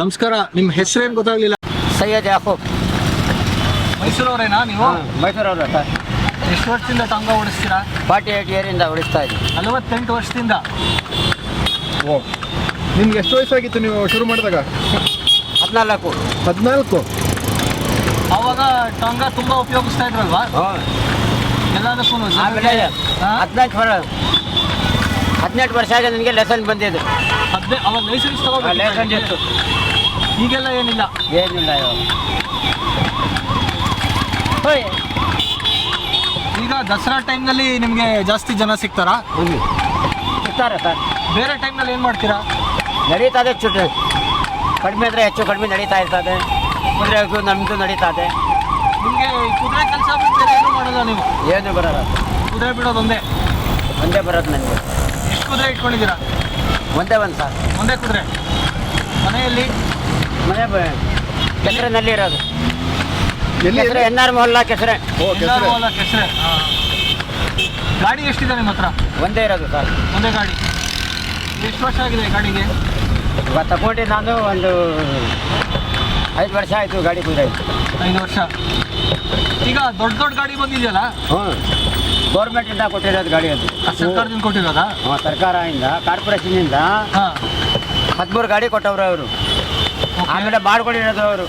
ನಮಸ್ಕಾರ ನಿಮ್ಮ ಹೆಸರೇನು ಗೊತ್ತಾಗ್ಲಿಲ್ಲ? ಸೈಯದ್ ಯಾಕೂಬ್. ಮೈಸೂರವರೇನಾ ನೀವು? ಮೈಸೂರವ್ರ ಸರ್ ಎಷ್ಟು ವರ್ಷದಿಂದ ತಂಗ ಓಡಿಸ್ತೀರಾ? ಫಾರ್ಟಿ ಏಟ್ ಇಯರಿಂದ ಹೊಡಿಸ್ತಾ ಇದ್ದೀವಿ ನಲವತ್ತೆಂಟು ವರ್ಷದಿಂದ? ಓ ನಿಮ್ಗೆ ಎಷ್ಟು ವಯಸ್ಸಾಗಿತ್ತು ನೀವು ಶುರು ಮಾಡಿದಾಗ? ಹದಿನಾಲ್ಕು. ಹದಿನಾಲ್ಕು? ಅವಾಗ ಟಾಂಗ ತುಂಬಾ ಉಪಯೋಗಿಸ್ತಾ ಇದ್ರಲ್ವಾ? ಎಲ್ಲದಕ್ಕೂ ಆಮೇಲೆ ಹದಿನಾಲ್ಕು ವರ್ಷ ಹದಿನೆಂಟು ವರ್ಷ ಆಗಿ ನನಗೆ ಲೆಸನ್ ಬಂದಿದೆ ಹದಿನೈದು ಅವಾಗ ಲೈಸೆನ್ಸ್ ಲೆಸನ್ ಇತ್ತು. ತಗೋಬೇಕು ಈಗೆಲ್ಲ ಏನಿಲ್ಲ. ಏನಿಲ್ಲ ಇವಾಗ. ಈಗ ದಸರಾ ಟೈಮ್ನಲ್ಲಿ ನಿಮಗೆ ಜಾಸ್ತಿ ಜನ ಸಿಗ್ತಾರಾ? ಸಿಗ್ತಾರೆ ಸರ್. ಬೇರೆ ಟೈಮ್ನಲ್ಲಿ ಏನು ಮಾಡ್ತೀರಾ? ನಡೀತದೆ ಚುಟ್ಟು ಕಡಿಮೆ ಅಂದರೆ ಹೆಚ್ಚು ಕಡಿಮೆ ನಡೀತಾ ಇರ್ತದೆ. ಕುದುರೆ ನಮ್ಮದು ನಡೀತಾ ಇದೆ. ನಿಮಗೆ ಕುದುರೆ ಕೆಲಸ ಬೇರೆ ಏನು ಮಾಡೋಲ್ಲ ನೀವು? ಏನು ಬರೋಲ್ಲ. ಕುದುರೆ ಬಿಡೋದು ಒಂದೇ? ಒಂದೇ ಬರೋದು ನನಗೆ. ಎಷ್ಟು ಕುದುರೆ ಇಟ್ಕೊಂಡಿದ್ದೀರಾ? ಒಂದೇ ಒಂದು ಸರ್. ಒಂದೇ ಕುದುರೆ? ಮನೆಯಲ್ಲಿ? ಮನೆ ಕೆಸರಿನಲ್ಲಿ ಇರೋದು. ಎಲ್ಲಿ ಕೆಸರೆ ಎನ್ ಆರ್ ಮೊಹಲ್ಲಾ ಕೆಸರೆ. ಓ ಕೆಸರೆ. ಕೆಸರೆ. ಗಾಡಿ ಎಷ್ಟಿದೆ ನಿಮ್ಮ ಹತ್ರ? ಒಂದೇ ಇರೋದು ಸರ್. ಒಂದೇ ಗಾಡಿ. ಎಷ್ಟು ವರ್ಷ ಆಗಿದೆ ಗಾಡಿಗೆ? ಇವಾಗ ತಗೊಂಡು ನಾನು ಒಂದು ಐದು ವರ್ಷ ಆಯಿತು ಗಾಡಿ ಕುದುರೆ ಐದು ವರ್ಷ. ಈಗ ದೊಡ್ಡ ದೊಡ್ಡ ಗಾಡಿ ಬಂದಿದೆಯಲ್ಲ? ಹ್ಞೂ. ಗೌರ್ಮೆಂಟಿಂದ ಕೊಟ್ಟಿರೋದು ಗಾಡಿ ಅದು. ಸರ್ಕಾರದಿಂದ ಕೊಟ್ಟಿರೋದಾ? ಹಾಂ ಸರ್ಕಾರದಿಂದ ಕಾರ್ಪೊರೇಷನಿಂದ ಹಾಂ. ಹದಿಮೂರು ಗಾಡಿ ಕೊಟ್ಟವ್ರು ಅವರು. ಆಮೇಲೆ ಮಾಡ್ಕೊಂಡಿರೋದು ಅವರು.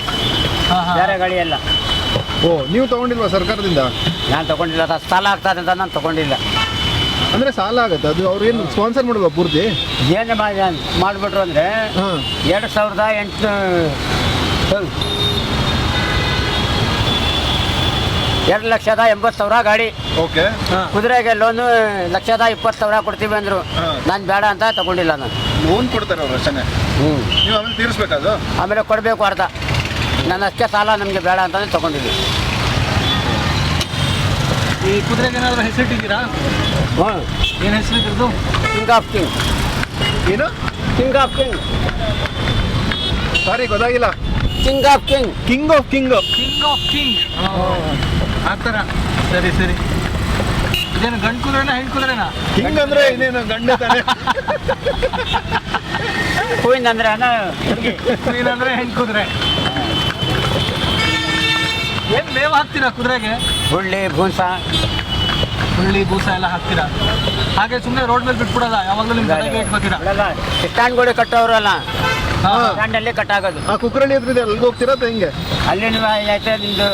ಬೇರೆ ಗಾಡಿ ಎಲ್ಲ. ಓ ನೀವು ತಗೊಂಡಿಲ್ವಾ ಸರ್ಕಾರದಿಂದ? ನಾನು ತಗೊಂಡಿಲ್ಲ ಸಾಲ ಆಗ್ತದೆ ಅಂತ ನಾನು ತಗೊಂಡಿಲ್ಲ. ಅಂದ್ರೆ ಸಾಲ ಆಗುತ್ತೆ. ಅದು ಅವ್ರು ಏನು ಸ್ಪಾನ್ಸರ್ ಮಾಡುವ ಪೂರ್ತಿ? ಏನು ಮಾಡಿ ಮಾಡಿಬಿಟ್ರು ಅಂದರೆ ಎರಡು ಸಾವಿರದ ಎಂಟು ಎರಡು ಲಕ್ಷದ ಎಂಬತ್ತು ಸಾವಿರ ಗಾಡಿ. ಓಕೆ. ಕುದುರೆಗೆ ಲೋನು ಲಕ್ಷದ ಇಪ್ಪತ್ತು ಸಾವಿರ ಕೊಡ್ತೀವಿ ಅಂದರು. ನಾನು ಬೇಡ ಅಂತ ತಗೊಂಡಿಲ್ಲ ನಾನು. ಲೋನ್ ಕೊಡ್ತಾರೆ ಅವ್ರು ಅಷ್ಟೇ ಹ್ಞೂ ನೀವು ಆಮೇಲೆ ತೀರಿಸ್ಬೇಕದು ಆಮೇಲೆ ಕೊಡಬೇಕು ಅರ್ಧ. ನಾನು ಅಷ್ಟೇ ಸಾಲ ನಮಗೆ ಬೇಡ ಅಂತಲೇ ತಗೊಂಡಿದ್ವಿ ಈ ಕುದುರೆಗೆ ಏನಾದರೂ ಹೆಸರಿಟ್ಟಿದ್ದೀರಾ? ಹ್ಞೂ ಏನು ಹೆಸರಿಟ್ಟಿದ್ದು ಕಿಂಗ್ ಆಫ್ ಕಿಂಗ್ ಏನು? ಕಿಂಗ್ ಆಫ್ ಕಿಂಗ್ ಸಾರಿ ಗೊತ್ತಾಗಿಲ್ಲ. King of king king of king king of king ಆ ಥರ ಸರಿ ಸರಿ. ಇದೇನು ಗಂಡು ಕುದುರೆನಾ ಹೆಣ್ಣು ಕುದುರೆನಾ ಕಿಂಗ್ ಅಂದ್ರೆ ಇನ್ನೇನು ಗಂಡ ತಾನೆ? ಹೂವಿನ ಅಂದ್ರೆ ಅಣ್ಣ. ಅಂದ್ರೆ ಹೆಣ್ಣು ಕುದುರೆ. ಏನು ಮೇವು ಹಾಕ್ತೀರಾ ಕುದುರೆಗೆ? ಹುಳ್ಳಿ ಭೂಸ ಹುಳ್ಳಿ ಭೂಸ ಎಲ್ಲ ಹಾಕ್ತೀರಾ? ಹಾಗೆ ಸುಮ್ಮನೆ ರೋಡ್ ಮೇಲೆ ಬಿಟ್ಬಿಡಲ್ಲ ಯಾವಾಗಲೂ ನಿಮ್ಮ ಕಡೆಗೆ ಇಟ್ಕೋತೀರಾ ಸ್ಟ್ಯಾಂಡ್ಗಳು ಕಟ್ಟೋರಲ್ಲ ಹಾಂ ಸ್ಟ್ಯಾಂಡಲ್ಲಿ ಕಟ್ಟಾಗೋದು ಆ ಕುಕ್ಕರಳ್ಳಿ ಹತ್ರ ಇದೆ ಅಲ್ಲಿಗೆ ಹೋಗ್ತೀರಾ ಅಥವಾ ಹೆಂಗೆ? ಅಲ್ಲಿ ಐತೆ ನಿಮ್ದು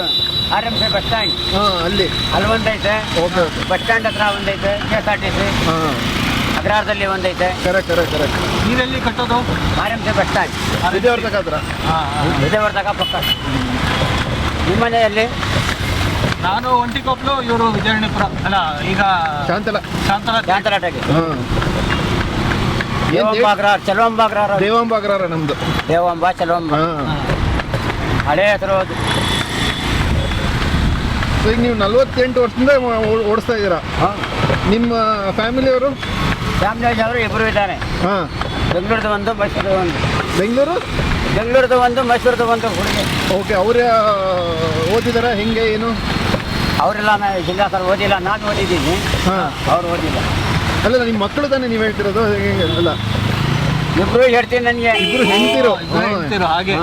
R M C bus stand. ಹಾಂ ಅಲ್ಲಿ. ಅಲ್ಲಿ ಒಂದೈತೆ. Okay okay. ಬಸ್ ಸ್ಟ್ಯಾಂಡ್ ಹತ್ರ ಒಂದೈತೆ K S R T C ಹಾಂ. ಅಗ್ರಹಾರದಲ್ಲಿ ಒಂದೈತೆ. Correct correct correct. ನೀವೆಲ್ಲಿ ಕಟ್ಟೋದು? R M C bus stand. Vijayawada ಹತ್ರ. ಇದೇ ಹಾಂ. ವಿಜಯವಾಡದಾಗ ಪಕ್ಕ. ನಿಮ್ಮ ಮನೆಯಲ್ಲಿ? ನಾನು ಒಂಟಿಕೊಪ್ಲು ಇವರು ವಿಜಯಣ್ಣಪುರ ಅಲ್ಲ ಈಗ ಶಾಂತಲ. ಶಾಂತಲ ಜಾಂತಲಾಟಗೆ ಹಾಂ. ಏನು ಚಲವಂಬಾಗ್ರ ಅಗ್ರಹಾರ ನಮ್ಮದು ಅಗ್ರಹಾರ ದೇವಾಂಬ ಅಗ್ರಹಾರ ನಮ್ದು. ದೇವಂಬ ಚಲವಂಬ ಹಳೆ ಹೆಸರು ಅದು. ಸೊ ಈಗ ನೀವು ನಲ್ವತ್ತೆಂಟು ವರ್ಷದಿಂದ ಓ- ಓಡಿಸ್ತಾ ಇದ್ದೀರಾ? ಹಾಂ. ನಿಮ್ಮ ಫ್ಯಾಮಿಲಿಯವರು ಫ್ಯಾಮಿಲಿ ಅವರು ಇಬ್ಬರು ಇದ್ದಾರೆ. ಹಾಂ. ಬೆಂಗಳೂರದ ಒಂದು ಮೈಸೂರದ ಒಂದು. ಬೆಂಗಳೂರು? ಬೆಂಗಳೂರದ ಒಂದು ಮೈಸೂರದ ಒಂದು ಹುಡುಗಿ. ಓಕೆ ಅವರೇ ಓದಿದಾರ? ಹೆಂಗೆ ಏನು? ಅವರೆಲ್ಲ ಜಿಲ್ಲಾ ಸರ್ ಓದಿಲ್ಲ ನಾನು ಓದಿದ್ದೀನಿ. ಹಾಂ. ಅವ್ರು ಓದಿಲ್ಲ. ಅಲ್ಲ ನಿಮ್ಮ ಮಕ್ಕಳು ತಾನೇ ನೀವು ಹೇಳ್ತಿರೋದು? ಹೆಂಗೆ ಅಲ್ಲ. ಇಬ್ರು ಹೇಳ್ತೀನಿ ನನಗೆ. ಇಬ್ರು ಹೆಂಡ್ತಿರು? ಹೆಂಡ್ತಿರು, ಹಾಗೆ.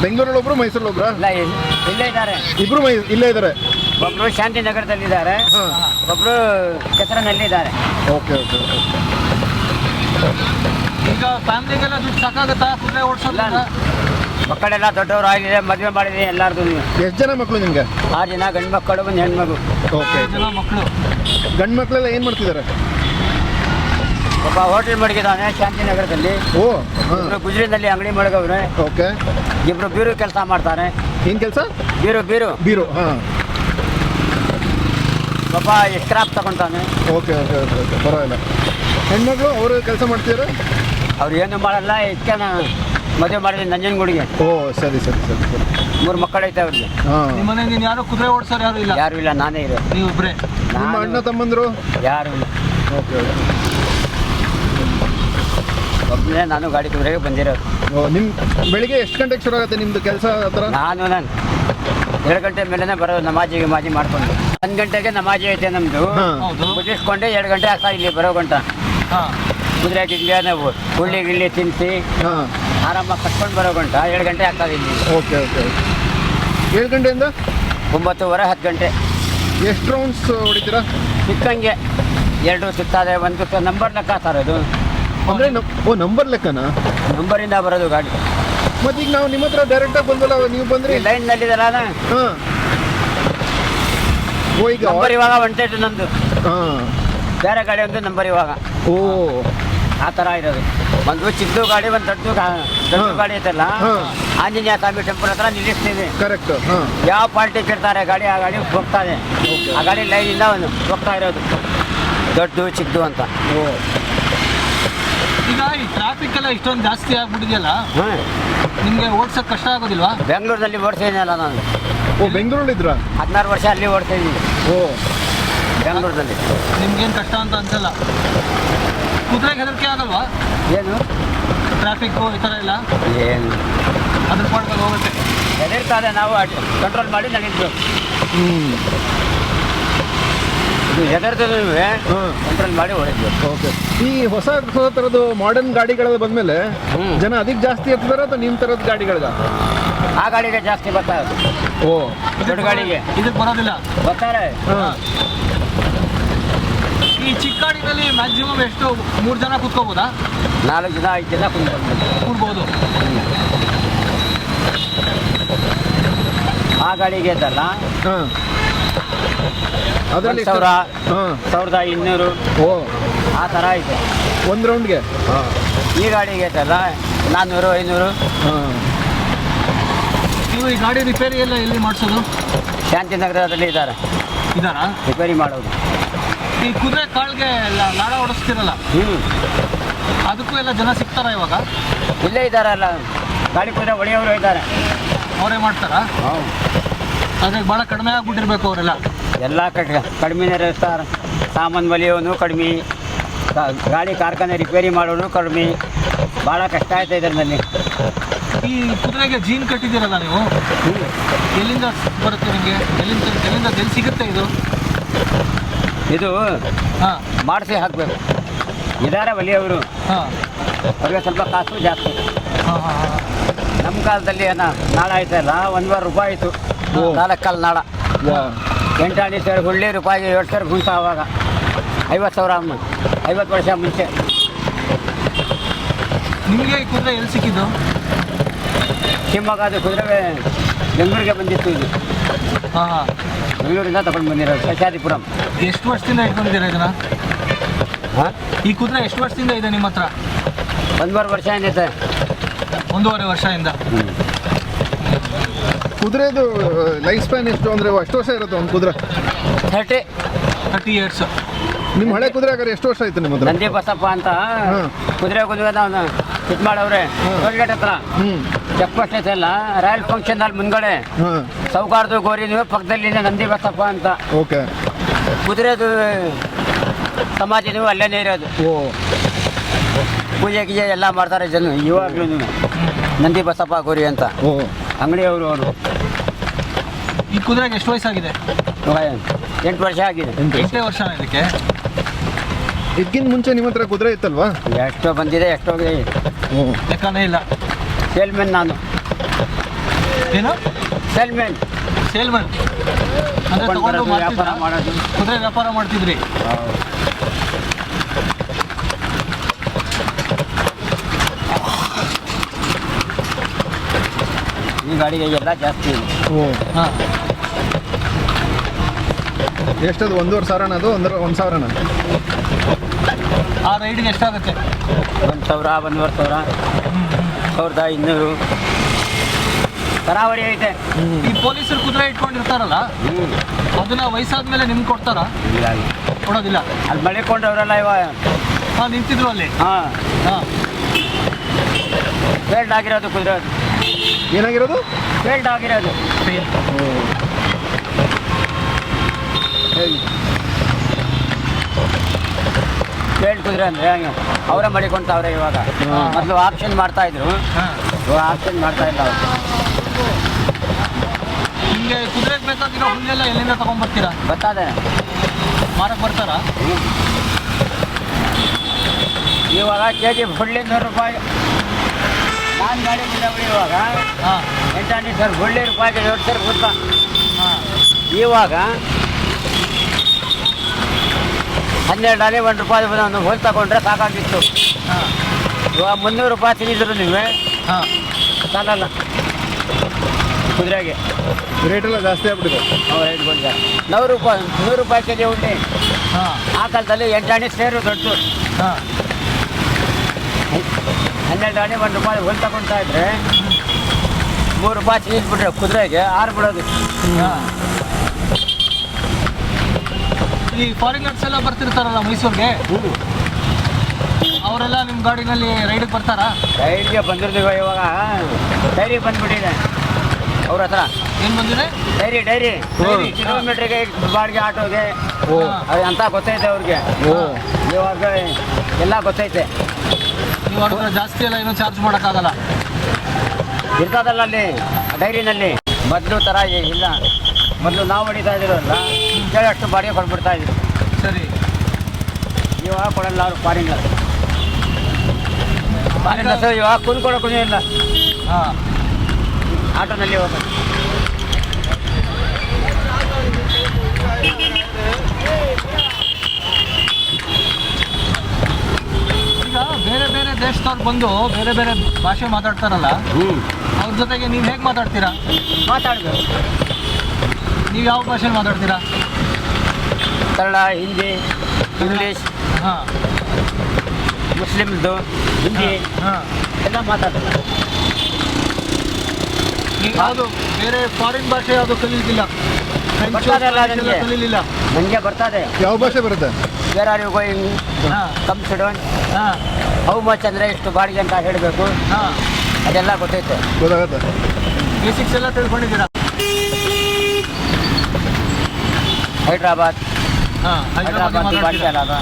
ಬೆಂಗಳೂರಲ್ಲಿ ಒಬ್ರು ಮೈಸೂರಲ್ಲಿ ಒಬ್ರು? ಇಲ್ಲ ಇಲ್- ಇಲ್ಲೇ ಇದ್ದಾರೆ. ಇಬ್ರು ಮೈ ಇಲ್ಲೇ ಇದ್ದಾರೆ ಒಬ್ರು ಶಾಂತಿನಗರದಲ್ಲಿದ್ದಾರೆ. ಇದ್ದಾರೆ ಒಬ್ರು ಕೆಸರನಲ್ಲಿದ್ದಾರೆ ಓಕೆ ಓಕೆ ಈಗ ಫ್ಯಾಮಿಲಿಗೆಲ್ಲ ದುಡ್ಡು ಸಾಕಾಗುತ್ತಾ? ಕುದುರೆ ಓಡಿಸೋದ್ರಿಂದ? ಮಕ್ಕಳೆಲ್ಲ ದೊಡ್ಡವರು ಆಗಿದೆ ಮದುವೆ ಮಾಡಿದೆ ಎಲ್ಲಾರ್ದು. ಎಷ್ಟು ಜನ ಮಕ್ಕಳು ನಿಮ್ಗೆ? ಆರು ಜನ ಗಂಡು ಮಕ್ಕಳು ಒಂದು ಹೆಣ್ಮಗು. ಓಕೆ. ಜನ ಮಕ್ಕಳು ಗಂಡು ಮಕ್ಕಳೆಲ್ಲ ಏನು ಮಾಡ್ತಿದ್ದಾರೆ ಒಬ್ಬ ಹೋಟೆಲ್ ಮಡಗಿದ್ದಾನೆ ಶಾಂತಿನಗರದಲ್ಲಿ. ಓ ಇಬ್ರು ಗುಜರಿನಲ್ಲಿ ಅಂಗಡಿ ಮಡಗವ್ರೆ. ಓಕೆ. ಇಬ್ರು ಬೀರು ಕೆಲಸ ಮಾಡ್ತಾರೆ. ಏನು ಕೆಲಸ? ಬೀರು ಬೀರು. ಬೀರು ಹಾಂ. ಒಬ್ಬ ಎಕ್ರಾಪ್ ತಗೊಂತಾನೆ. ಓಕೆ ಓಕೆ ಓಕೆ ಓಕೆ ಪರವಾಗಿಲ್ಲ. ಹೆಣ್ಮಕ್ಳು ಅವರು ಕೆಲಸ ಮಾಡ್ತಿದ್ದಾರೆ ಅವ್ರು ಏನು ಮಾಡಲ್ಲ ಇದಕ್ಕೆ ಮದುವೆ ಮಾಡಿದ್ದೀನಿ ನಂಜನಗೂಡಿಗೆ. ಓ ಸರಿ ಸರಿ ಸರಿ ಸರಿ. ಮೂರು ಮಕ್ಕಳೈತೆ ಅವ್ರಿಗೆ. ಹಾಂ. ನಿಮ್ಮ ಮನೆಗೆ ನೀನು ಯಾರು ಕುದುರೆ ಓಡಿಸೋರು ಯಾರು ಇಲ್ಲ? ಯಾರು ಇಲ್ಲ ನಾನೇ ಇರೋ ನೀವು ಇಬ್ರೇ ನಿಮ್ಮ ಅಣ್ಣ ತಮ್ಮಂದರು? ಯಾರು ಇಲ್ಲ. ಓಕೆ ಒಬ್ಬನೇ ನಾನು ಗಾಡಿ ಕುದುರೆಗೆ ಬಂದಿರೋದು. ಓ ನಿಮ್ಮ ಬೆಳಿಗ್ಗೆ ಎಷ್ಟು ಗಂಟೆಗೆ ಶುರು ಆಗುತ್ತೆ ನಿಮ್ಮದು ಕೆಲಸ ಹತ್ರ ಥರ? ನಾನು ನಾನು ಎರಡು ಗಂಟೆ ಮೇಲೆನೇ ಬರೋದು ನಮಾಜಿ ಗಿಮಾಜಿ ಮಾಡ್ಕೊಂಡು. ಒಂದು ಗಂಟೆಗೆ ನಮಾಜಿ ಐತೆ ನಮ್ಮದು ಹೌದು. ಮುಗಿಸ್ಕೊಂಡೆ ಎರಡು ಗಂಟೆ ಆಗ್ತಾ ಇಲ್ಲಿ ಬರೋ ಗಂಟ ಹಾಂ. ಕುದುರೆ ಗಿಡ್ಲೆ ನಾವು ಹುಳ್ಳಿ ಗಿಳ್ಳಿ ತಿಂತಿ ಹಾಂ. ಆರಾಮಾಗಿ ಕಟ್ಕೊಂಡು ಬರೋ ಗಂಟ ಏಳು ಗಂಟೆ ಆಗ್ತದೆ ಇಲ್ಲಿ. ಓಕೆ ಓಕೆ ಏಳು ಗಂಟೆಯಿಂದ? ಒಂಬತ್ತುವರೆ ಹತ್ತು ಗಂಟೆ. ಎಷ್ಟು ರೌಂಡ್ಸ್ ಹೊಡಿತೀರಾ? ಸಿಕ್ಕಂಗೆ ಎರಡು ಸಿಗ್ತದೆ ಒಂದು ನಂಬರ್ ಲೆಕ್ಕ ಸರ್ ಅದು. ಅಂದರೆ ಓ ನಂಬರ್ ಲೆಕ್ಕನಾ? ನಂಬರಿಂದ ಬರೋದು ಗಾಡಿ. ಮತ್ತೆ ಈಗ ನಾವು ನಿಮ್ಮ ಹತ್ರ ಡೈರೆಕ್ಟಾಗಿ ಬಂದಲ್ಲ ನೀವು ಬಂದ್ರಿ? ಲೈನ್ನಲ್ಲಿದ್ದಾರ ಹಾಂ. ಓ ಈಗ ನಂಬರ್ ಇವಾಗ ಒಂಟೆ ನಂದು ಹಾಂ. ಬೇರೆ ಗಾಡಿ ಒಂದು ನಂಬರ್ ಇವಾಗ. ಓ. ಆ ಥರ ಇರೋದು. ಒಂದು ಚಿಕ್ಕ ಗಾಡಿ ಒಂದು ದೊಡ್ಡ ದೊಡ್ಡ. ಗಾಡಿ ಐತಲ್ಲ? ಹಾ. ಆಂಜನೇಯ ಸ್ವಾಮಿ ಟೆಂಪಲ್ ಹತ್ರ ನಿಲ್ಲಿಸ್ತೀವಿ. ಕರೆಕ್ಟ್ ಹಾಂ. ಯಾವ ಪಾರ್ಟಿ ಕೆಡ್ತಾರೆ ಗಾಡಿ ಆ ಗಾಡಿ ಹೋಗ್ತಾ ಇದೆ. ಆ ಗಾಡಿ ಲೈನಿಂದ ಒಂದು ಹೋಗ್ತಾ ಇರೋದು. ದೊಡ್ಡದು ಚಿಕ್ಕದು ಅಂತ. ಓ. ಈಗ ಈ ಟ್ರಾಫಿಕ್ ಎಲ್ಲ ಇಷ್ಟೊಂದು ಜಾಸ್ತಿ ಆಗ್ಬಿಟ್ಟಿದೆಯಲ್ಲ? ಹಾಂ. ನಿಮ್ಗೆ ಓಡ್ಸಕ್ ಕಷ್ಟ ಆಗೋದಿಲ್ವಾ? ಬೆಂಗಳೂರಿನಲ್ಲಿ ಓಡಿಸಿದ್ದೀನಲ್ಲ ನಾನು. ಓ ಬೆಂಗಳೂರಲ್ಲಿ ಇದ್ರ ಹದಿನಾರು ವರ್ಷ ಅಲ್ಲಿ ಓಡಿಸಿದ್ದೀನಿ. ಓ. ಬೆಂಗಳೂರಿನಲ್ಲಿ. ನಿಮ್ಗೇನು ಕಷ್ಟ ಅಂತ ಅನ್ಸಲ್ಲ ಕುದುರೆಗೆ ಹೆದರಿಕೆ ಆಗಲ್ವಾ? ಏನು? ಟ್ರಾಫಿಕ್ಕು ಈ ಥರ ಎಲ್ಲ? ಏನು? ಅದ್ರ ಪಾಡ್ಕೊಂಡು ಹೋಗುತ್ತೆ. ಹೆದರ್ತಾರೆ ನಾವು ಕಂಟ್ರೋಲ್ ಮಾಡಿ ನಡೀತು ಹ್ಞೂ ಇದು ಹೆದರ್ತಿದ್ವಿ ಹಾಂ ಕಂಟ್ರೋಲ್ ಮಾಡಿ ಹೊಡಿದ್ವಿ. ಓಕೆ ಈ ಹೊಸ ಹೊಸ ಥರದ್ದು ಮಾಡರ್ನ್ ಗಾಡಿಗಳೆಲ್ಲ ಬಂದಮೇಲೆ ಹ್ಮ್. ಜನ ಅದಕ್ಕೆ ಜಾಸ್ತಿ ಇರ್ತಾರ ಅಥವಾ ನಿಮ್ಮ ಥರದ ಗಾಡಿಗಳ ಆ ಗಾಡಿಗೆ ಜಾಸ್ತಿ ಬರ್ತಾರೆ ಓ. ದೊಡ್ಡ ಗಾಡಿಗೆ. ಇದಕ್ಕೆ ಬರೋದಿಲ್ಲ. ಬರ್ತಾರೆ. ಹಾಂ. ಈ ಚಿಕ್ಕಾಡಿನಲ್ಲಿ ಮ್ಯಾಕ್ಸಿಮಮ್ ಎಷ್ಟು? ಮೂರು ಜನ ಕೂತ್ಕೋಬೋದಾ? ನಾಲ್ಕು ಜನ ಐದು ಜನ ಕುಂತ್ಕೊಂಡು ಕೂರ್ಬೋದು. ಆ ಗಾಡಿಗೆ ಐತಲ್ಲ ಹಾಂ. ಅದರಲ್ಲಿ ಸಾವಿರ ಹಾಂ. ಸಾವಿರದ ಇನ್ನೂರು. ಓ. ಆ ಥರ ಐತೆ ಒಂದು ರೌಂಡ್ಗೆ? ಈ ಗಾಡಿಗೆ ಐತಲ್ಲ ನಾನ್ನೂರು ಐನೂರು. ಹಾಂ. ನೀವು ಈ ಗಾಡಿ ರಿಪೇರಿ ಎಲ್ಲ ಎಲ್ಲಿ ಮಾಡಿಸೋದು? ಶಾಂತಿನಗರದಲ್ಲಿ ಇದ್ದಾರೆ. ಇದ್ದಾರಾ? ರಿಪೇರಿ ಮಾಡೋದು ಈ ಕುದುರೆ ಕಾಳ್ಗೆ ಎಲ್ಲ ಲಾಡ ಓಡಿಸ್ತಿರಲ್ಲ? ಅದಕ್ಕೂ ಎಲ್ಲ ಜನ ಸಿಗ್ತಾರ ಇವಾಗ? ಇಲ್ಲೇ ಇದ್ದಾರಲ್ಲ. ಗಾಡಿ ಕುದುರೆ ಒಡೆಯವರು ಇದ್ದಾರೆ. ಅವರೇ ಮಾಡ್ತಾರಾ? ಅದೇ ಅದ್ರಾಗ ಭಾಳ ಕಡಿಮೆ ಆಗ್ಬಿಟ್ಟಿರ್ಬೇಕು ಅವರೆಲ್ಲ. ಎಲ್ಲ ಕಡೆ ಕಡಿಮೆನೇ ಇರ್ತಾರೆ ಸಾಮಾನು ಬಲಿಯೋನು ಕಡಿಮೆ. ಗಾಡಿ ಕಾರ್ಖಾನೆ ರಿಪೇರಿ ಮಾಡೋನು ಕಡಿಮೆ. ಭಾಳ ಕಷ್ಟ ಆಯ್ತಾ ಇದರಲ್ಲಿ. ಈ ಕುದುರೆಗೆ ಜೀನ್ ಕಟ್ಟಿದ್ದೀರಲ್ಲ ನೀವು? ಎಲ್ಲಿಂದ ಬರುತ್ತೆ ನಿಮಗೆ? ಎಲ್ಲಿಂದ ಎಲ್ಲಿಂದ ಎಲ್ಲಿ ಸಿಗುತ್ತೆ ಇದು? ಇದು ಹಾಂ. ಮಾಡಿಸಿ ಹಾಕಬೇಕು. ಇದಾರೆ ಒಲಿಯವರು ಹಾಂ. ಅವ್ರಿಗೆ ಸ್ವಲ್ಪ ಕಾಸು ಜಾಸ್ತಿ. ಹಾಂ ಹಾಂ ಹಾಂ. ನಮ್ಮ ಕಾಲದಲ್ಲಿ ಏನ ನಾಳ ಆಯ್ತಲ್ಲ ಒಂದುವರೆ ರೂಪಾಯಿ ಆಯಿತು. ನಾಲ್ಕು ಕಾಲ ನಾಳ. ಎಂಟಾಣಿ ಸೇರಿ ಹುಳ್ಳಿ ರೂಪಾಯಿಗೆ ಎರಡು ಸಾವಿರ ಗುಂಟ ಆವಾಗ. ಐವತ್ತು ಸಾವಿರ ಅಮ್ಮ ಐವತ್ತು ವರ್ಷ ಮುಂಚೆ. ನಿಮಗೆ ಕುದುರೆ ಎಲ್ಲಿ ಸಿಕ್ಕಿದ್ದು? ಶಿವಮೊಗ್ಗದ ಕುದುರೆ ಬೆಂಗಳೂರಿಗೆ ಬಂದಿತ್ತು ಇದು. ಹಾಂ ಹಾಂ. ಬೆಂಗಳೂರಿಂದ ತಗೊಂಡು ಬಂದಿರೋದು ಶಶಾದಿಪುರಂ. ಎಷ್ಟು ವರ್ಷದಿಂದ ಇಟ್ಕೊಂಡಿದ್ದೀರಾ ಇದನ್ನ? ಹಾಂ? ಈ ಕುದುರೆ ಎಷ್ಟು ವರ್ಷದಿಂದ ಇದೆ ನಿಮ್ಮ ಹತ್ರ? ಒಂದುವರೆ ವರ್ಷ ಏನೈತೆ ಒಂದೂವರೆ ವರ್ಷದಿಂದ. ಕುದುರೆದು ಲೈಫ್ ಸ್ಪ್ಯಾನ್ ಎಷ್ಟು ಅಂದರೆ ಅಷ್ಟು ವರ್ಷ ಇರುತ್ತೆ ಒಂದು ಕುದುರೆ? ಥರ್ಟಿ ತರ್ಟಿ ಇಯರ್ಸ್ ನಿಮ್ಮ ಹಳೆ ಕುದುರೆ ಹಾಗಾದ್ರೆ ಎಷ್ಟು ವರ್ಷ ಆಯ್ತು ನಿಮ್ಮ ಹತ್ರ? ನಂದಿ ಬಸಪ್ಪ ಅಂತ. ಕುದುರೆ ಕುದುರೆ ಅವನು ಇದು ಮಾಡವ್ರೆ ಟೋಲ್ಗೇಟ್ ಹತ್ರ. ಹ್ಞೂ ಚೆಕ್ ಪೋಸ್ಟ್ ಐತಲ್ಲ ರಾಯಲ್ ಫಂಕ್ಷನ್ ಅಲ್ಲಿ ಮುಂದ್ಗಡೆ. ಸೌಕಾರ್ದು ಗೋರಿ ನೀವು ಪಕ್ಕದಲ್ಲಿ ಇದೆ ನಂದಿ ಬಸಪ್ಪ ಅಂತ. ಓಕೆ. ಕುದುರೆದು ಸಮಾಧಿ ನೀವು ಅಲ್ಲೇನೇ ಇರೋದು. ಓ. ಪೂಜೆ ಗೀಜೆ ಎಲ್ಲ ಮಾಡ್ತಾರೆ ಜನ ಇವಾಗ್ಲೂ ನಂದಿ ಬಸಪ್ಪ ಗೋರಿ ಅಂತ. ಓ. ಅಂಗಡಿಯವರು ಅವರು. ಈ ಕುದುರೆಗೆ ಎಷ್ಟು ವಯಸ್ಸಾಗಿದೆ? ಎಂಟು ವರ್ಷ ಆಗಿದೆ. ಎಂಟು ವರ್ಷ. ಇದಕ್ಕೆ? ಇದಕ್ಕಿಂತ ಮುಂಚೆ ನಿಮ್ಮ ಹತ್ರ ಕುದುರೆ ಇತ್ತಲ್ವಾ? ಎಷ್ಟೋ ಬಂದಿದೆ ಎಷ್ಟೋ ಲೆಕ್ಕನೇ ಇಲ್ಲ. ಸೇಲ್ಮೆನ್ ನಾನು. ಏನು? ಸೇಲ್ಮೆನ್ ಸೇಲ್ಮನ್ ವ್ಯಾಪಾರ? ಮಾಡೋದು. ಕುದುರೆ ವ್ಯಾಪಾರ ಮಾಡ್ತಿದ್ರಿ? ಈ ಗಾಡಿಗೆ ಎಲ್ಲ ಜಾಸ್ತಿ ಓ ಹಾಂ. ಎಷ್ಟದು? ಒಂದೂವರೆ ಸಾವಿರನ ಅದು ಒಂದರ ಒಂದು ಸಾವಿರನ? ಆ ರೈಡ್ಗೆ ಎಷ್ಟಾಗುತ್ತೆ? ಒಂದು ಸಾವಿರ ಒಂದೂವರೆ ಸಾವಿರ. ಸಾವಿರದ ಇನ್ನೂರು ಕರಾವಳಿ ಐತೆ. ಈ ಪೊಲೀಸರು ಕುದುರೆ ಇಟ್ಕೊಂಡಿರ್ತಾರಲ್ಲ? ಅದನ್ನ ವಯಸ್ಸಾದ ಮೇಲೆ ನಿಮ್ಗೆ ಕೊಡ್ತಾರಾ? ಕೊಡೋದಿಲ್ಲ. ಅಲ್ಲಿ ಅವರೆಲ್ಲ ಇವಾಗ ಹಾಂ ನಿಂತಿದ್ರು ಅಲ್ಲಿ? ಹಾಂ. ಹಾಂ. ಫೇಲ್ಡ್ ಆಗಿರೋದು ಕುದುರೆ ಏನಾಗಿರೋದು? ಫೇಲ್ಡ್ ಆಗಿರೋದು. ಫೇಲ್ಡ್ ಕುದುರೆ ಅಂದ್ರೆ ಹಂಗೆ. ಅವರೇ ಮಡಿಕೊಂತಾವ್ರೆ ಇವಾಗ. ಮೊದಲು ಆಪ್ಷನ್ ಮಾಡ್ತಾ ಇದ್ರು. ಆಪ್ಷನ್ ಮಾಡ್ತಾ ಇಲ್ಲ ಅವ್ರು. ನಿಮಗೆ ಕುದುರೆಗೆ ಬೇಕಾಗಿರೋ ಹುಲ್ಲೆಲ್ಲ ಎಲ್ಲಿಂದ ತಗೊಂಡ್ಬರ್ತೀರಾ ಗೊತ್ತಾದೆ. ಮಾರಕ್ಕೆ ಬರ್ತಾರಾ? ಇವಾಗ ಕೆ ಜಿ ಹುಳ್ಳಿ ನೂರು ರೂಪಾಯಿ. ನಾನು ಗಾಡಿ ಮುಂದೆ ಇವಾಗ. ಹಾಂ. ಎಂಟಾಣಿ ಸರ್ ಹುಳ್ಳಿ ರೂಪಾಯಿ ಎರಡು ಸರ್ ಗೊತ್ತ ಹಾಂ. ಇವಾಗ ಹನ್ನೆರಡು ಅಲೆ ಒಂದು ರೂಪಾಯಿ ಒಂದು ಹೋಲ್ ತಗೊಂಡ್ರೆ ಸಾಕಾಗಿತ್ತು. ಹಾಂ. ಇವಾಗ ಮುನ್ನೂರು ರೂಪಾಯಿ ತಿಂದಿದ್ರು ನೀವೇ. ಹಾಂ. ಸಾಲಲ್ಲ. ಕುದುರೆಗೆ. ರೇಟ್ ಎಲ್ಲ ಜಾಸ್ತಿ ಆಗ್ಬಿಟ್ಟಿದೆ. ಬಂದ ನೂರು ರೂಪಾಯಿ ನೂರು ರೂಪಾಯಿ ಕೆಜಿ ಉಂಟೆ. ಹಾಂ. ಆ ಕಾಲದಲ್ಲಿ ಎಂಟಾಣಿ ಸೇರು ದೊಡ್ಡದು. ಹಾಂ. ಹನ್ನೆರಡು ಅಣಿ ಒಂದು ರೂಪಾಯಿ ಹೊಲ್ ತಗೊಳ್ತಾ ಇದ್ರೆ ಮೂರು ರೂಪಾಯಿ ಚೀಸ್ಬಿಟ್ರೆ ಕುದುರೆಗೆ ಆರು ಬಿಡೋದು ಹಾಂ. ಈ ಫಾರಿನರ್ಸ್ ಎಲ್ಲ ಬರ್ತಿರ್ತಾರಲ್ಲ ಮೈಸೂರಿಗೆ? ಅವರೆಲ್ಲ ನಿಮ್ಮ ಗಾಡಿನಲ್ಲಿ ರೈಡಿಗೆ ಬರ್ತಾರಾ? ರೈಡ್ಗೆ ಬಂದಿರ್ತೀವ ಇವಾಗ. ಡೈರಿ ಬಂದ್ಬಿಟ್ಟಿದೆ. ಅವ್ರ ಹತ್ರ. ಏನು ಬಂದಿದೆ? Dairy dairy. ಡೈರಿ. ಕಿಲೋಮೀಟ್ರಿಗೆ ಬಾಡಿಗೆ ಆಟೋಗೆ. ಓ. ಅದು ಅಂತ ಗೊತ್ತೈತೆ ಅವ್ರಿಗೆ. ಇವಾಗ ಎಲ್ಲ ಗೊತ್ತೈತೆ. ಜಾಸ್ತಿ ಎಲ್ಲ ಏನೂ ಚಾರ್ಜ್ ಮಾಡೋಕ್ಕಾಗಲ್ಲ. ಇರ್ತದಲ್ಲ ಅಲ್ಲಿ ಡೈರಿನಲ್ಲಿ. ಮೊದಲು ಥರ ಇಲ್ಲ. ಮೊದಲು ನಾವು ಹೊಡಿತಾ ಇದ್ದೀರಲ್ಲ ಅಷ್ಟು ಬಾಡಿಗೆ ಕೊಟ್ಬಿಡ್ತಾ ಇದ್ರು ಸರಿ. ಇವಾಗ ಕೊಡಲ್ಲ ಅವ್ರು ಫಾರಿನರ್ ಫಾರಿನ್ ಇವಾಗ ಕುಂದ್ಕೊಡಕ್ಕೂ ಇಲ್ಲ. ಹಾಂ. ಆಟೋನಲ್ಲಿ ಹೋಗೋದು ಈಗ ಬೇರೆ ಬೇರೆ ದೇಶದವ್ರು ಬಂದು ಬೇರೆ ಬೇರೆ ಭಾಷೆ ಮಾತಾಡ್ತಾರಲ್ಲ ಹ್ಞೂ ಅವ್ರ ಜೊತೆಗೆ ನೀವು ಹೇಗೆ ಮಾತಾಡ್ತೀರಾ? ಮಾತಾಡಬೇಕು. ನೀವು ಯಾವ ಭಾಷೆಲಿ ಮಾತಾಡ್ತೀರಾ? ಕನ್ನಡ ಹಿಂದಿ ಇಂಗ್ಲೀಷ್ ಹಾಂ. ಮುಸ್ಲಿಮ್ದು ಹಿಂದಿ ಹಾಂ ಎಲ್ಲ ಮಾತಾಡ್ತಾರೆ ಈಗ ಯಾವುದು ಬೇರೆ ಫಾರಿನ್ ಭಾಷೆ ಯಾವುದು ಕಲೀಲಿಲ್ಲ ಫ್ರೆಂಚ್ ಬರ್ತಾರಲ್ಲ ನಿಮ್ಗೆ? ಕಲೀಲಿಲ್ಲ. ನನಗೆ ಬರ್ತದೆ ಯಾವ ಭಾಷೆ ಬರುತ್ತೆ? ಬೇರೆ ಆರ್ ಯು ಗೋಯಿಂಗ್ ಹಾಂ. ಕಮ್ ಸಿಡೋನ್ ಹಾಂ. ಹೌ ಮಚ್ ಅಂದರೆ ಇಷ್ಟು ಬಾಡಿಗೆ ಅಂತ ಹೇಳಬೇಕು. ಹಾಂ. ಅದೆಲ್ಲ ಗೊತ್ತೈತೆ. ಗೊತ್ತಾಗತ್ತೆ. ಬೇಸಿಕ್ಸ್ ಎಲ್ಲ ತಿಳ್ಕೊಂಡಿದ್ದೀರಾ? ಹೈದ್ರಾಬಾದ್. ಹಾಂ ಹೈದ್ರಾಬಾದ್ ಭಾಷೆ ಮಾತಾಡ್ತೀರಾ? ಅಲ್ಲ ಅದು.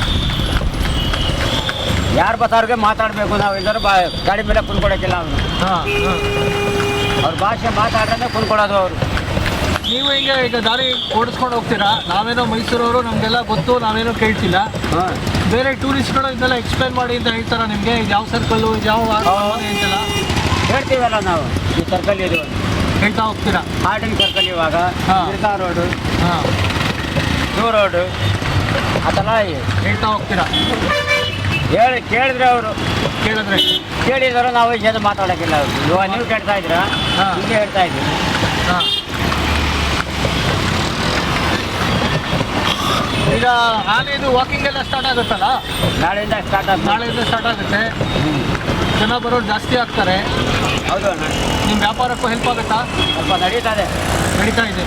ಯಾರು ಬರ್ತಾವ್ರಿಗೆ ಮಾತಾಡಬೇಕು? ನಾವು ಎಲ್ಲರೂ ಬಾ ಗಾಡಿ ಮೇಲೆ ಕುಂದ್ಕೊಡೋಕ್ಕಿಲ್ಲ ಅವನು. ಹಾಂ ಹಾಂ. ಅವ್ರ ಭಾಷೆ ಮಾತಾಡ್ರೆ ಕುಂದ್ಕೊಳ್ಳೋದು ಅವರು. ನೀವು ಹಿಂಗೆ ಈಗ ದಾರಿ ಓಡಿಸ್ಕೊಂಡು ಹೋಗ್ತೀರಾ? ನಾವೇನೋ ಮೈಸೂರವರು ನಮಗೆಲ್ಲ ಗೊತ್ತು ನಾವೇನೋ ಕೇಳ್ತಿಲ್ಲ. ಬೇರೆ ಟೂರಿಸ್ಟ್ಗಳು ಇದೆಲ್ಲ ಎಕ್ಸ್ಪ್ಲೈನ್ ಮಾಡಿ ಅಂತ ಹೇಳ್ತಾರ ನಿಮಗೆ? ಇದು ಯಾವ ಸರ್ಕಲ್ಲು ಇದು ಯಾವ ಅಂತೆಲ್ಲ? ಹೇಳ್ತೀವಲ್ಲ ನಾವು. ಈ ಸರ್ಕಲ್ ಇದು. ಹೇಳ್ತಾ ಹೋಗ್ತೀರಾ? ಹಾರ್ಡಿಂಗ್ ಸರ್ಕಲ್ ಇವಾಗ. ಹಾ. ಮಿರ್ಕಾ ರೋಡು ಹಾಂ. ಜೂ ರೋಡು ಥರ ಹೇಳ್ತಾ ಹೋಗ್ತೀರಾ? ಹೇಳಿ ಕೇಳಿದ್ರೆ ಅವರು. ಕೇಳಿದ್ರೆ? ಕೇಳಿದ್ರು ನಾವು ಏನು ಮಾತಾಡೋಕ್ಕಿಲ್ಲ ಅವರು. ಇವಾಗ ನೀವು ಕೇಳ್ತಾ ಇದ್ದೀರಾ. ಹಿಂಗೆ ಹೇಳ್ತಾ ಇದ್ದೀನಿ. ಹಾಂ. ಈಗ ಆನೆದು ವಾಕಿಂಗ್ ಎಲ್ಲ ಸ್ಟಾರ್ಟ್ ಆಗುತ್ತಲ್ಲ? ನಾಳೆಯಿಂದ ಸ್ಟಾರ್ಟ್ ಆಗುತ್ತೆ. ನಾಳೆಯಿಂದ ಸ್ಟಾರ್ಟ್ ಆಗುತ್ತೆ. ಜನ ಬರೋರು ಜಾಸ್ತಿ ಆಗ್ತಾರೆ. ಹೌದು ಅಣ್ಣ. ನಿಮ್ಮ ವ್ಯಾಪಾರಕ್ಕೂ ಹೆಲ್ಪ್ ಆಗುತ್ತಾ? ಸ್ವಲ್ಪ ನಡೀತಾ ಇದೆ. ನಡೀತಾ ಇದೆ.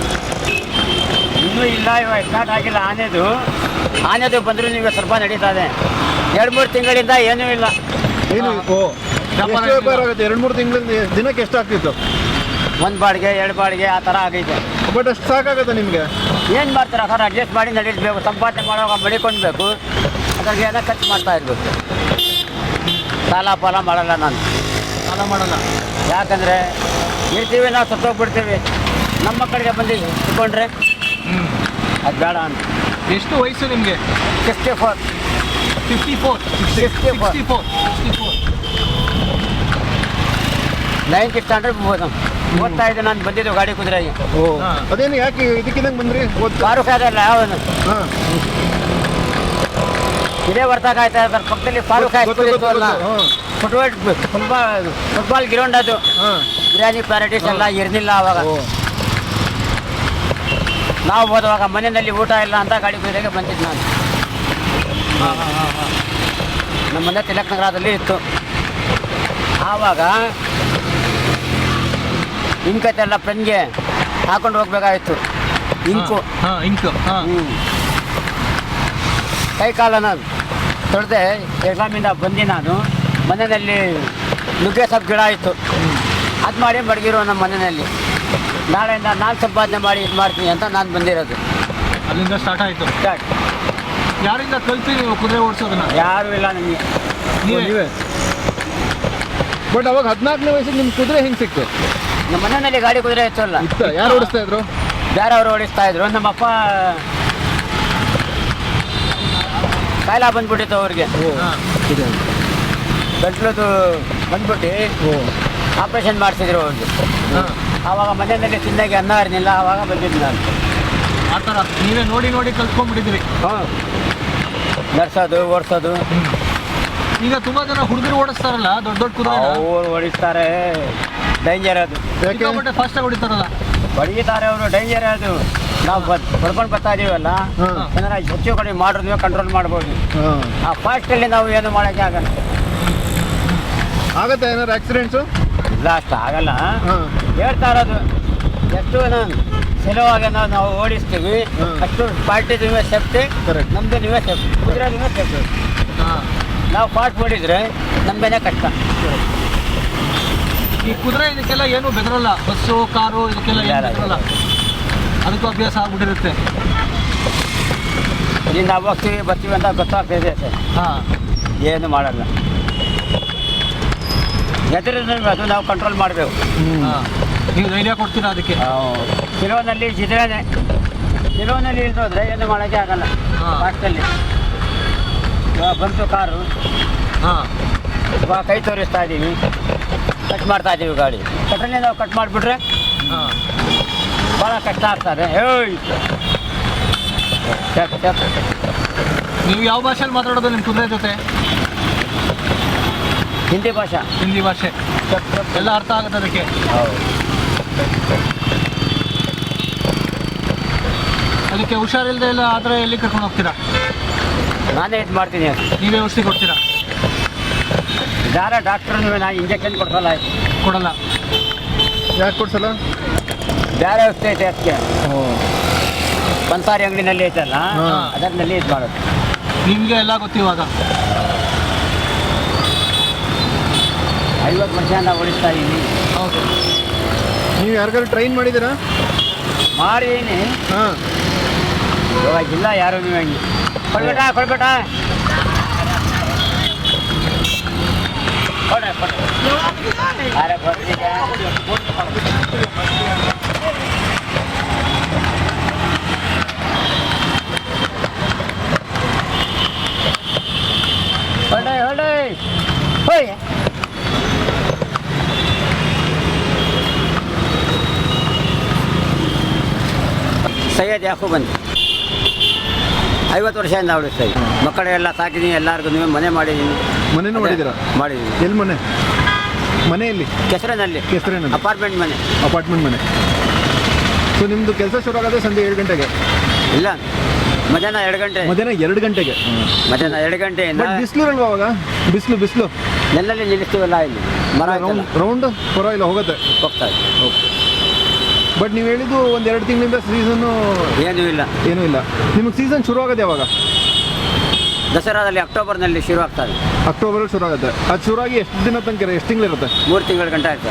ಇನ್ನೂ ಇಲ್ಲ ಇವಾಗ ಸ್ಟಾರ್ಟ್ ಆಗಿಲ್ಲ ಆನೆದು. ಆನೆದು ಬಂದರೂ ನೀವು ಸ್ವಲ್ಪ ನಡೀತಾ ಇದೆ. ಎರಡು ಮೂರು ತಿಂಗಳಿಂದ ಏನೂ ಇಲ್ಲ. ಏನು ಓ. ಎಷ್ಟು ವ್ಯಾಪಾರ ಆಗುತ್ತೆ? ಎರಡು ಮೂರು ತಿಂಗಳಿಂದ ದಿನಕ್ಕೆ ಎಷ್ಟು ಆಗ್ತಿತ್ತು? ಒಂದು ಬಾಡಿಗೆ ಎರಡು ಬಾಡಿಗೆ ಆ ಥರ ಆಗೈತೆ ಬಟ್ ಅಷ್ಟು ಸಾಕಾಗುತ್ತೆ ನಿಮಗೆ? ಏನು ಮಾಡ್ತೀರಾ? ಸರ್ ಅಡ್ಜಸ್ಟ್ ಮಾಡಿ ನಡೀಬೇಕು ಸಂಪಾದನೆ ಮಾಡುವಾಗ ಮಡಿಕೊಳ್ಬೇಕು ಅದ್ರಾಗೆ ಎಲ್ಲ ಖರ್ಚು ಮಾಡ್ತಾ ಇರಬೇಕು. ಸಾಲ ಪಾಲ ಮಾಡಲ್ಲ ನಾನು. ಸಾಲ ಮಾಡಲ್ಲ. ಯಾಕಂದರೆ ಇರ್ತೀವಿ ನಾವು ಸತ್ತೋಗ್ಬಿಡ್ತೀವಿ. ನಮ್ಮ ಕಡೆಗೆ ಬಂದು ಇಟ್ಕೊಂಡ್ರೆ ಅದು ಬೇಡ ಅಂತ. ಎಷ್ಟು ವಯಸ್ಸು ನಿಮಗೆ? Sixty four fifty four 64. Sixty four sixty four ninth standard ಓದ್ತಾ ಇದ್ದೆ ನಾನು ಬಂದಿದ್ದು ಗಾಡಿ ಕುದುರೆಗೆ ಓ. ಅದೇನು ಯಾಕೆ ಇದಕ್ಕಿದಂಗೆ ಬಂದ್ರಿ? ಕಾರು ಕಾಯ್ದಲ್ಲ ಯಾವ್ದು? ಯಾವನು ಹಾಂ. ಇದೇ ಬರ್ತಾಗ ಆಯ್ತಾ? ಇದ್ದಾರೆ ಪಕ್ಕದಲ್ಲಿ ಫಾರೂಕ್ ಇತ್ತು ಅಲ್ಲ ಫುಟ್ಬಾಲ್ ಫುಟ್ಬಾಲ್ ಫುಟ್ಬಾಲ್ ಗ್ರೌಂಡ್ ಅದು. ಬಿರಿಯಾನಿ ಪ್ಯಾರಟೀಸ್ ಎಲ್ಲ ಇರಲಿಲ್ಲ ಅವಾಗ. ನಾವು ಹೋದವಾಗ ಮನೆಯಲ್ಲಿ ಊಟ ಇಲ್ಲ ಅಂತ ಗಾಡಿ ಕುದುರೆಗೆ ಬಂದಿದ್ದು ನಾನು. ನಮ್ಮ ಮನೆ ತಿಲಕ್ ನಗರದಲ್ಲಿ ಇತ್ತು. ಆವಾಗ ಇಂಕತ್ತೆಲ್ಲ ಪೆನ್ಗೆ ಹಾಕೊಂಡು ಹೋಗ್ಬೇಕಾಗಿತ್ತು ಇಂಕು. ಹಾಂ ಇಂಕು ಹಾಂ. ಹ್ಞೂ ಕೈ ಕಾಲನ ತೊಳೆದೆ ಎಕ್ಸಾಮಿಂದ ಬಂದು ನಾನು. ಮನೆಯಲ್ಲಿ ನುಗ್ಗೆ ಸೊಪ್ಪು ಗಿಡ ಇತ್ತು. ಅದು ಮಾಡಿ ಮಡಗಿರೋ ನಮ್ಮ ಮನೆಯಲ್ಲಿ. ನಾಳೆಯಿಂದ ನಾನು ಸಂಪಾದನೆ ಮಾಡಿ ಇದು ಮಾಡ್ತೀನಿ ಅಂತ ನಾನು ಬಂದಿರೋದು. ಅಲ್ಲಿಂದ ಸ್ಟಾರ್ಟ್ ಆಯಿತು. ಸ್ಟಾರ್ಟ್ ಯಾರಿಂದ ಕಲ್ತಿ ನೀವು ಕುದುರೆ ಓಡಿಸೋದನ್ನ? ಯಾರು ಇಲ್ಲ ನನಗೆ ನೀವೇ? ನೀವೇ? ಬಟ್ ಅವಾಗ ಹದಿನಾಲ್ಕನೇ ವಯಸ್ಸಿಗೆ ನಿಮ್ಮ ಕುದುರೆ ಹೆಂಗೆ ಸಿಕ್ತು? ನಮ್ಮ ಮನೆಯಲ್ಲಿ ಗಾಡಿ ಕುದುರೆ ಹೆಚ್ಚು ಇತ್ತ? ಯಾರು ಓಡಿಸ್ತಾ ಇದ್ರು? ಬೇರೆಯವರು ಓಡಿಸ್ತಾ ಇದ್ರು. ನಮ್ಮಪ್ಪ ಕಾಯಿಲೆ ಬಂದ್ಬಿಟ್ಟಿತ್ತು ಅವ್ರಿಗೆ. ಓ ಹಾಂ. ಇದೆ. ಗಂಟ್ಲದು ಬಂದ್ಬಿಟ್ಟು ಆಪರೇಷನ್ ಮಾಡಿಸಿದ್ರು ಅವ್ರಿಗೆ ಹಾಂ. ಆವಾಗ ಮನೆಯಲ್ಲಿ ತಿನ್ನಾಗಿ ಅನ್ನ ಇರಲಿಲ್ಲ ಆವಾಗ ಬಂದಿದ್ದು ನಾನು. ಆ ಥರ. ನೀವೇ ನೋಡಿ ನೋಡಿ ಕಲ್ತ್ಕೊಂಡ್ಬಿಟ್ಟಿದ್ದೀರಿ. ನಡ್ಸೋದು ಓಡಿಸೋದು. ಈಗ ತುಂಬಾ ಜನ ಹುಡುಗರು ಓಡಿಸ್ತಾರಲ್ಲ ದೊಡ್ಡ ದೊಡ್ಡ ಕುದುರೆ ಓಡಿಸ್ತಾರೆ. ಹೊಡಿತಾರೆ ಡೇಂಜರ್ ಅದು ಸಿಕ್ಕಾಪಟ್ಟೆ ಫಾಸ್ಟ್ ಆಗಿ ಹೊಡಿತಾರಲ್ಲ. ಹೊಡಿತಾರೆ ಅವರು ಡೇಂಜರ್ ಅದು. ನಾವು ಬಡ್ಕೊಂಡು ಹೊಡ್ಕೊಂಡು ಬರ್ತಾ ಇದೀವಲ್ಲ. ಏನಾರ ಹೆಚ್ಚು ಕಡಿಮೆ ಮಾಡಿದ್ವಿ ಕಂಟ್ರೋಲ್ ಮಾಡ್ಬೋದು. ಆ ಫಾಸ್ಟಲ್ಲಿ ನಾವು ಏನು ಮಾಡೋಕ್ಕೆ ಆಗಲ್ಲ. ಆಗತ್ತೆ ಏನಾರು ಆಕ್ಸಿಡೆಂಟ್ಸು ಇಲ್ಲ ಅಷ್ಟು ಆಗಲ್ಲ. ಹೇಳ್ತಾ ಇರೋದು ಎಷ್ಟು ನಾನು ಸುಲಭವಾಗಿ ನಾವು ನಾವು ಓಡಿಸ್ತೀವಿ ಅಷ್ಟು ಪಾರ್ಟಿ ನೀವೇ ಸೇಫ್ಟಿ ನಮ್ದು ನಮ್ಮದು ನೀವೇ ಸೇಫ್ಟಿ ಕುದುರೆ ನೀವೇ ಸೇಫ್ಟಿ ನಾವು ಪಾಟ್ ಮಾಡಿದ್ರೆ ನಮ್ಗೇನೆ ಕಷ್ಟ ಈ ಕುದುರೆ ಇದಕ್ಕೆಲ್ಲ ಏನು ಬೆದರಲ್ಲ. ಬಸ್ಸು ಕಾರು ಇದಕ್ಕೆಲ್ಲ ಏನು ಇಲ್ಲ, ಇಲ್ಲ. ಬೆದರಲ್ಲ. ಅದಕ್ಕೂ ಅಭ್ಯಾಸ ಆಗ್ಬಿಟ್ಟಿರುತ್ತೆ. ನಾವು ಹೋಗ್ತೀವಿ ಬರ್ತೀವಿ ಅಂತ ಗೊತ್ತಾಗ್ತಿದೆ ಸರ್ ಹಾಂ. ಏನು ಮಾಡಲ್ಲ. ಎದುರಿದ್ರೆ ಅದು ನಾವು ಕಂಟ್ರೋಲ್ ಮಾಡಬೇಕು. ನೀವು ಧೈರ್ಯ ಕೊಡ್ತೀರಾ ಅದಕ್ಕೆ? ಸಿಲೋನಲ್ಲಿ ಜಿದ್ರೇನೆ ಸಿಲೋನಲ್ಲಿ ಇಳಿದೋದ್ರೆ ಏನು ಮಾಡೋಕ್ಕೆ ಆಗಲ್ಲ. ಹಾ. ಬಂತು ಕಾರು. ಹಾಂ. ಕೈ ತೋರಿಸ್ತಾ ಇದ್ದೀವಿ ಕಟ್ ಮಾಡ್ತಾ ಇದ್ದೀವಿ ಗಾಡಿ. ಕಟ್ಟನೆ ನಾವು ಕಟ್ ಮಾಡಿಬಿಟ್ರೆ ಹಾಂ. ಭಾಳ ಕಷ್ಟ ಚೆಕ್ ನೀವು ಯಾವ ಭಾಷೆಯಲ್ಲಿ ಮಾತಾಡೋದು ನಿಮ್ಮ ಕುದುರೆ ಜೊತೆ? ಹಿಂದಿ ಭಾಷೆ. ಹಿಂದಿ ಭಾಷೆ. ಎಲ್ಲ ಅರ್ಥ ಆಗುತ್ತೆ ಅದಕ್ಕೆ. ಅದಕ್ಕೆ ಹುಷಾರಿಲ್ಲದೆ ಎಲ್ಲ ಆದರೆ ಎಲ್ಲಿ ಕರ್ಕೊಂಡು ಹೋಗ್ತೀರಾ? ನಾನೇ ಇದು ಮಾಡ್ತೀನಿ. ಅದು ನೀವೇ ಔಷಧಿ ಕೊಡ್ತೀರಾ? ಯಾರ ಡಾಕ್ಟರ್ ನಾನು ಇಂಜೆಕ್ಷನ್ ಕೊಡ್ಸಲ್ಲ. ಕೊಡಲ್ಲ. ಯಾಕೆ ಕೊಡ್ಸಲ್ಲ? ಬೇರೆ ಔಷಧಿ ಐತೆ ಅದಕ್ಕೆ. ಪಂಸಾರಿ ಅಂಗಡಿನಲ್ಲಿ ಐತಲ್ಲ ಅಲ್ಲ? ಅದರಲ್ಲಿ ಇದು ಮಾಡೋದು. ನಿಮಗೆ ಎಲ್ಲ ಗೊತ್ತಿವಾಗ ಐವತ್ತು ವರ್ಷದಿಂದ ಓಡಿಸ್ತಾ ಇದ್ದೀನಿ ಹೌದು. ನೀವು ಯಾರಿಗಾದ್ರು ಟ್ರೈನ್ ಮಾಡಿದ್ದೀರಾ? ಮಾಡಿದ್ದೀನಿ ಹಾಂ. ಇವಾಗಿಲ್ಲ ಯಾರು ನೀವು ಹಂಗೆ ಕೊಡ್ಬೇಟ ಕೊಡ್ಬೇಟ ಕೊಡ ಕೊಡ ಅರೆ ಕೊಡ್ತೀಗ ಹೊಡೆ ಹೊಡೆ ಹೋಯ್ ಸೈಯದ್ ಯಾಕೋ ಬಂದು ಐವತ್ತು ವರ್ಷದಿಂದ ಓಡಿಸ್ತಾ ಇದ್ದೀನಿ ಮಕ್ಕಳೆಲ್ಲ ಸಾಕಿದ್ದೀನಿ ಎಲ್ಲರಿಗೂ ನೀವು ಮನೆ ಮಾಡಿದ್ದೀನಿ ಮನೆನೂ ಮಾಡಿದ್ದೀರಾ ಮಾಡಿದ್ದೀನಿ ಎಲ್ಲಿ ಮನೆ? ಮನೆಯಲ್ಲಿ? ಕೆಸರಿನಲ್ಲಿ. ಕೆಸರಿನಲ್ಲಿ. ಅಪಾರ್ಟ್ಮೆಂಟ್ ಮನೆ. ಅಪಾರ್ಟ್ಮೆಂಟ್ ಮನೆ. ಸೊ ನಿಮ್ಮದು ಕೆಲಸ ಶುರು ಆಗೋದೇ ಸಂಜೆ ಏಳು ಗಂಟೆಗೆ? ಇಲ್ಲ ಮಧ್ಯಾಹ್ನ ಎರಡು ಗಂಟೆ. ಮಧ್ಯಾಹ್ನ ಎರಡು ಗಂಟೆಗೆ? ಮಧ್ಯಾಹ್ನ ಎರಡು ಗಂಟೆ ಬಟ್ ಅಲ್ವಾ ಅವಾಗ? ಬಿಸಿಲು ಬಿಸಿಲು? ನೆಲ್ಲಲ್ಲಿ ನಿಲ್ಲಿಸ್ತೀವಲ್ಲ ಇಲ್ಲಿ? ಮರ ರೌಂಡ್ ರೌಂಡ್ ಪರವಾಗಿಲ್ಲ ಹೋಗುತ್ತೆ? ಹೋಗ್ತಾ ಇದೆ. ಬಟ್ ನೀವು ಹೇಳಿದ್ದು ಒಂದು ಎರಡು ತಿಂಗಳಿಂದ ಸೀಸನ್ನು ಏನೂ ಇಲ್ಲ. ಏನೂ ಇಲ್ಲ. ನಿಮಗೆ ಸೀಸನ್ ಶುರು ಆಗೋದು ಯಾವಾಗ? ದಸರಾದಲ್ಲಿ ಅಕ್ಟೋಬರ್ನಲ್ಲಿ ಶುರು ಆಗ್ತದೆ ಅಕ್ಟೋಬರಲ್ಲಿ ಶುರು ಆಗುತ್ತೆ. ಅದು ಶುರು ಆಗಿ ಎಷ್ಟು ದಿನ ತನಕ ಎಷ್ಟು ತಿಂಗಳಿರುತ್ತೆ? ಮೂರು ತಿಂಗಳ ಗಂಟೆ ಆಯ್ತು.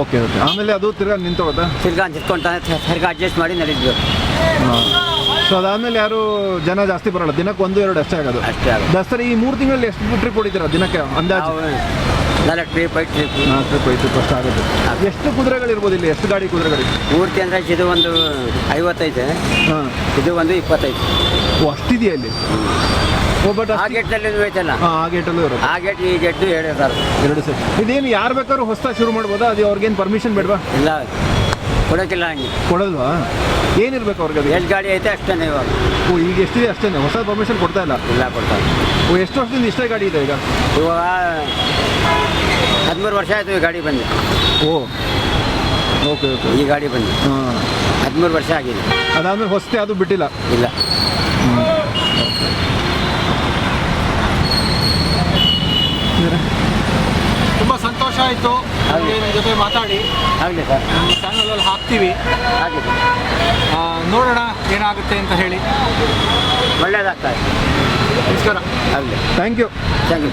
ಓಕೆ ಓಕೆ ಆಮೇಲೆ ಅದು ತಿರ್ಗಾ ನಿಂತೋಗುತ್ತೆ? ತಿರ್ಗಾ ನಿಂತ್ಕೊಂತಾನೆ ತಿರ್ಗಾ ಅಡ್ಜಸ್ಟ್ ಮಾಡಿ ನಡೀತೀವಿ ಸೊ ಅದಾದ್ಮೇಲೆ ಯಾರು ಜನ ಜಾಸ್ತಿ ಬರಲ್ಲ. ದಿನಕ್ಕೆ ಒಂದು ಎರಡು ಅಷ್ಟೇ ಆಗೋದು. ಅಷ್ಟೇ ಆಗುತ್ತೆ ದಸರಾ ಈ ಮೂರು ತಿಂಗಳಲ್ಲಿ ಎಷ್ಟು ಟ್ರಿಪ್ ಹೊಡಿತೀರ ದಿನಕ್ಕೆ ಅಂದಾಜು? ನಾಲ್ಕು ಟ್ರಿಪ್ ಐದು ಟ್ರಿಪ್ ನಾಲ್ಕು ಐದು ಕಷ್ಟ ಅಷ್ಟು ಆಗುತ್ತೆ ಎಷ್ಟು ಕುದುರೆಗಳಿರ್ಬೋದು ಇಲ್ಲಿ? ಎಷ್ಟು ಗಾಡಿ ಕುದುರೆಗಳು? ಪೂರ್ತಿ ಅಂದರೆ ಇದು ಒಂದು ಐವತ್ತೈತೆ. ಹಾಂ. ಇದು ಒಂದು ಇಪ್ಪತ್ತೈದು ಓ ಅಷ್ಟಿದೆಯಾ ಇಲ್ಲಿ? ಓ ಬಟ್ ಆ ಗೇಟ್ನಲ್ಲಿ ಐತಲ್ಲ? ಹಾಂ ಆ ಗೇಟಲ್ಲೂ ಇರುತ್ತೆ. ಆ ಗೇಟ್ ಈ ಗೇಟ್ ಎರಡು ಸಾವಿರ. ಎರಡು ಸೆಟ್. ಇದೇನು ಯಾರು ಬೇಕಾದ್ರೂ ಹೊಸ ಶುರು ಮಾಡ್ಬೋದಾ? ಅದು ಅವ್ರಿಗೇನು ಪರ್ಮಿಷನ್ ಬೇಡವಾ? ಇಲ್ಲ. ಕೊಡೋಕ್ಕಿಲ್ಲ ಹಂಗೆ. ಕೊಡಲ್ವಾ? ಏನಿರ್ಬೇಕು ಅವ್ರಿಗೆ ಅದು ಎಷ್ಟು ಗಾಡಿ ಐತೆ ಅಷ್ಟೇ ಇವಾಗ. ಓ ಈಗ ಎಷ್ಟಿದೆ ಅಷ್ಟೇ ಹೊಸ ಪರ್ಮಿಷನ್ ಕೊಡ್ತಾ ಇಲ್ಲ? ಇಲ್ಲ ಕೊಡ್ತಾರೆ ಓ ಎಷ್ಟು ವರ್ಷದಿಂದ ಇಷ್ಟೇ ಗಾಡಿ ಇದೆ ಈಗ? ಇವಾಗ ಹದಿಮೂರು ವರ್ಷ ಆಯಿತು ಈ ಗಾಡಿ ಬಂದು. ಓ ಓಕೆ ಓಕೆ. ಈ ಗಾಡಿ ಬಂದು. ಹಾಂ. ಹದಿಮೂರು ವರ್ಷ ಆಗಿದೆ. ಅದಾದ್ಮೇಲೆ ಹೊಸತೆ ಅದು ಬಿಟ್ಟಿಲ್ಲ? ಇಲ್ಲ. ತುಂಬ ಸಂತೋಷ ಆಯಿತು. ನಿಮ್ಮ ಜೊತೆ ಮಾತಾಡಿ. ಆಗಲಿ ಸರ್. ಚಾನಲಲ್ಲಿ ಹಾಕ್ತೀವಿ. ಆಗಲಿ ಆ, ನೋಡೋಣ ಏನಾಗುತ್ತೆ ಅಂತ ಹೇಳಿ. ಒಳ್ಳೇದಾಗ್ತದೆ ನಮಸ್ಕಾರ. ಆಗಲಿ ಥ್ಯಾಂಕ್ ಯು ಥ್ಯಾಂಕ್ ಯು